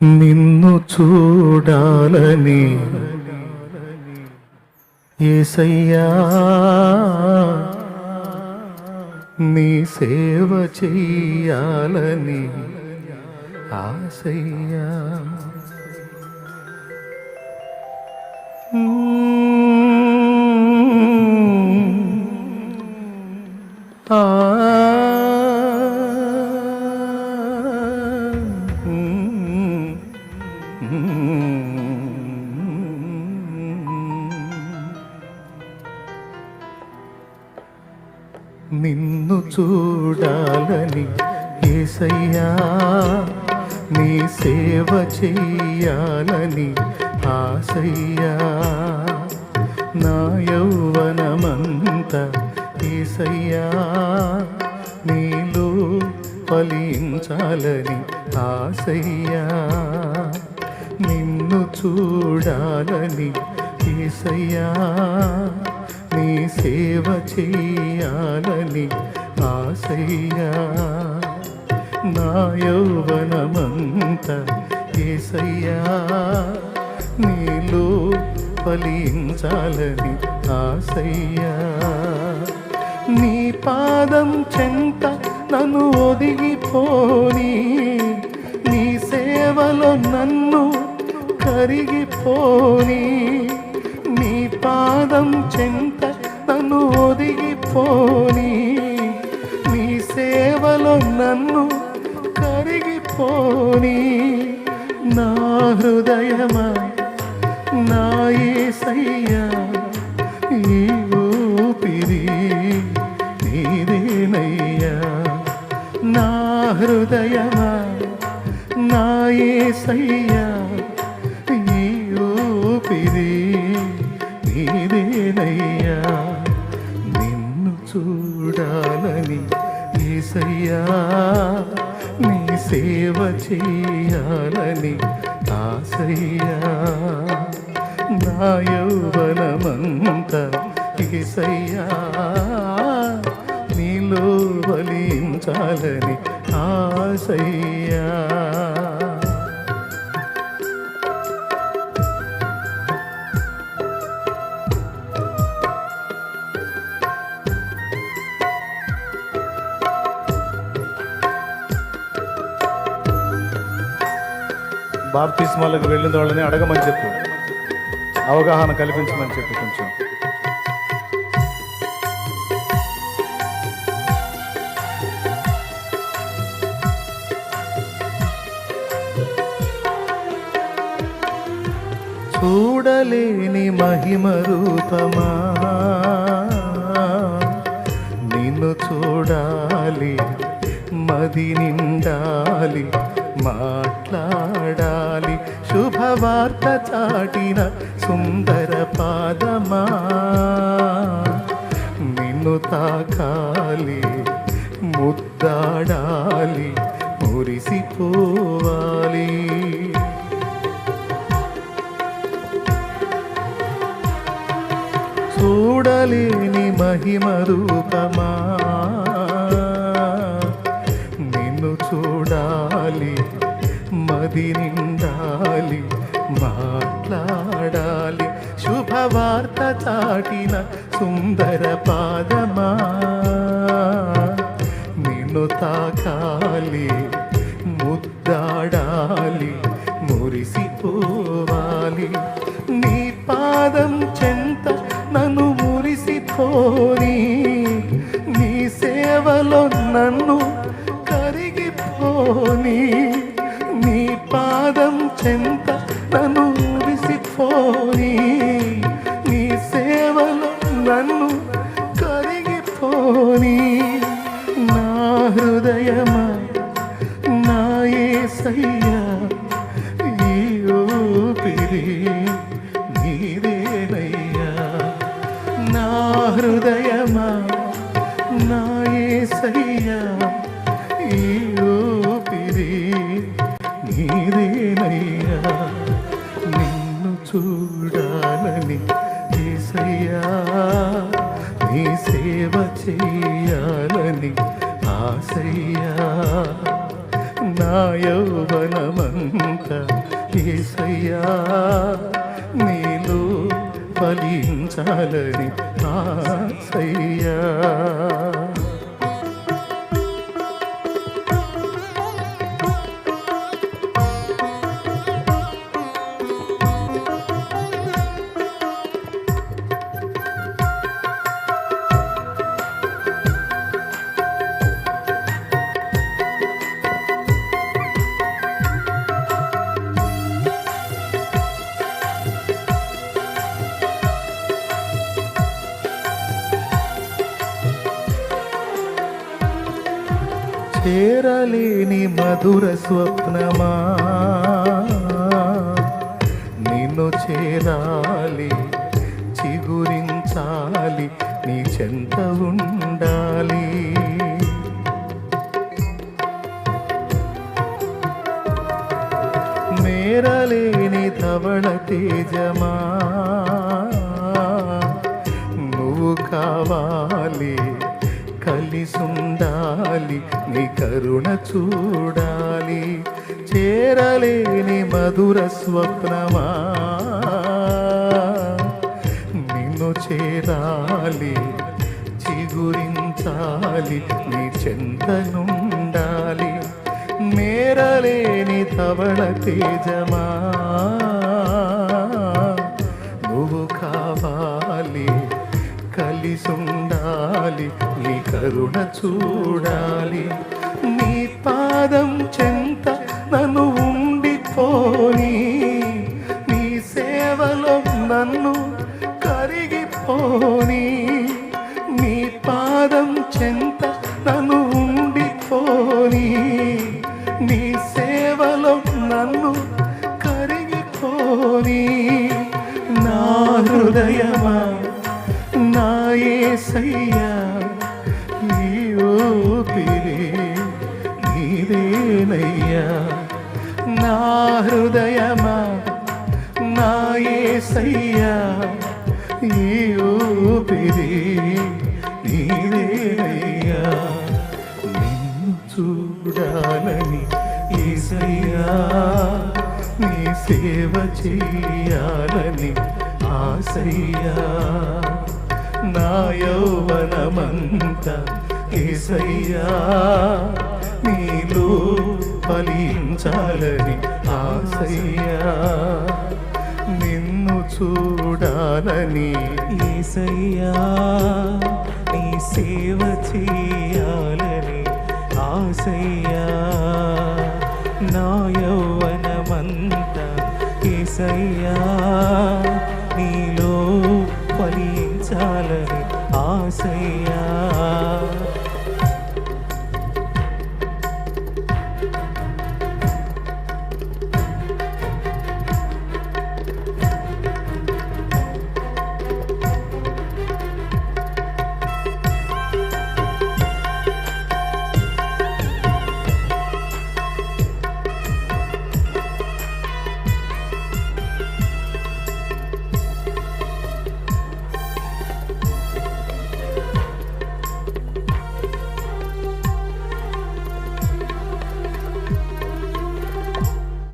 నిన్ను చూడాలని ఏసయ్యా నీ సేవ చెయ్యాలని ఆశయ్యా. నిన్ను చూడాలని ఏసయ్యా నీ సేవ చెయ్యాలని ఆసయ్యా నా యౌవనమంత ఏసయ్యా నీలో ఫలించాలని ఆసయ్యా నిన్ను చూడాలని ఏసయ్యా సేవ చేయాలని ఆశయ్యా. నా యౌవనమంత ఏసయ్యా. నీలో ఫలించాలని ఆశయ్యా. నీ పాదం చెంత నన్ను ఒదిగిపోని. నీ సేవలో నన్ను కరిగిపోని. నీ పాదం చెంత నన్ను ఒదిగిపోని. నీ సేవలో నన్ను కరిగిపోని. నా హృదయమా నా ఏసయ్యా ఈ ఊపిరి నీదేనయ్యా. నా హృదయమా నా ఏసయ్యా ఈ ఊపిరి నీదేనయ్యా. చూడాలని ఏసయ్యా నీ సేవ చేయాలని ఆసయ్యా నా యౌవనమంత ఏసయ్యా నీలో బలించాలని ఆసయ్యా బాప్తిస్మాలకు వెళ్ళిన వాళ్ళని అడగమని చెప్పు. అవగాహన కల్పించమని చెప్పు కొంచెం. చూడలేని మహిమ రూపమా? నిన్ను చూడాలి మది నిండాలి మాట్లాడాలి. శుభవార్త చాటిన సుందర పాదమా? నిన్ను తాకాలి ముద్దాడాలి మురిసిపోవాలి. చూడలేని మహిమ రూపమా? మది నిండాలి మాట్లాడాలి. శుభవార్త చాటిన సుందర పాదమా? నిన్ను తాకాలి ముద్దాడాలి మురిసిపోవాలి నీ పాదం చెంత నన్ను మురిసిపోని నీ సేవలో నన్ను కరిగిపోని. పాదం చెంత నన్ను మురిసిపోని. నీ సేవలో నన్ను కరిగిపోని. నా హృదయమా నా ఏసయ్యా ఈ ఊపిరి నీదేనయ్యా. నా హృదయమా నా ఏసయ్యా ఈ ఊపిరి నీదేనయ్యా నిన్ను చూడాలని ఏసయ్యా నీ సేవ చేయాలని ఆశయ్యా. నా యౌవనమంత ఏసయ్యా నీలో ఫలించాలని ఆసయ్యా చేరలేని మధుర స్వప్నమా? నిన్ను చేరాలి చిగురించాలి నీ చెంత ఉండాలి. మేరలేని ధవళ తేజమా? నువ్వు కావాలి కలిసుండాలి నీ కరుణ చూడాలి. చేరలేని మధుర స్వప్నమా? నిన్ను చేరాలి చిగురించాలి నీ చెంతనుండాలి మేరలేని తవళ తేజమా? నువ్వు కావాలి కలిసుండాలి నీ కరుణ చూడాలి. నీ పాదం చెంత నన్ను ఉండిపోని. నీ సేవలో నన్ను కరిగిపోని. నీ పాదం చెంత నన్ను ఉండిపోని. నీ సేవలో నన్ను కరిగిపోని. నా హృదయమా? యేసయ్యా ఈ ఊపిరి నీదేనయ్యా నా హృదయమా నా యేసయ్యా ఈ ఊపిరి నీదేనయ్యా నిన్ను చూడాలని ఈసయ్యా నీ సేవ చేయాలని ఆశయ్యా. నా యౌవనమంత ఏసయ్యా నీలో ఫలించాలని ఆశయ్యా. నిన్ను చూడాలని ఏసయ్యా నీ సేవ చేయాలని ఆశయ్యా. నా యౌవనమంత ఏసయ్యా నీలో ఫలించాలని ఆసయ్యా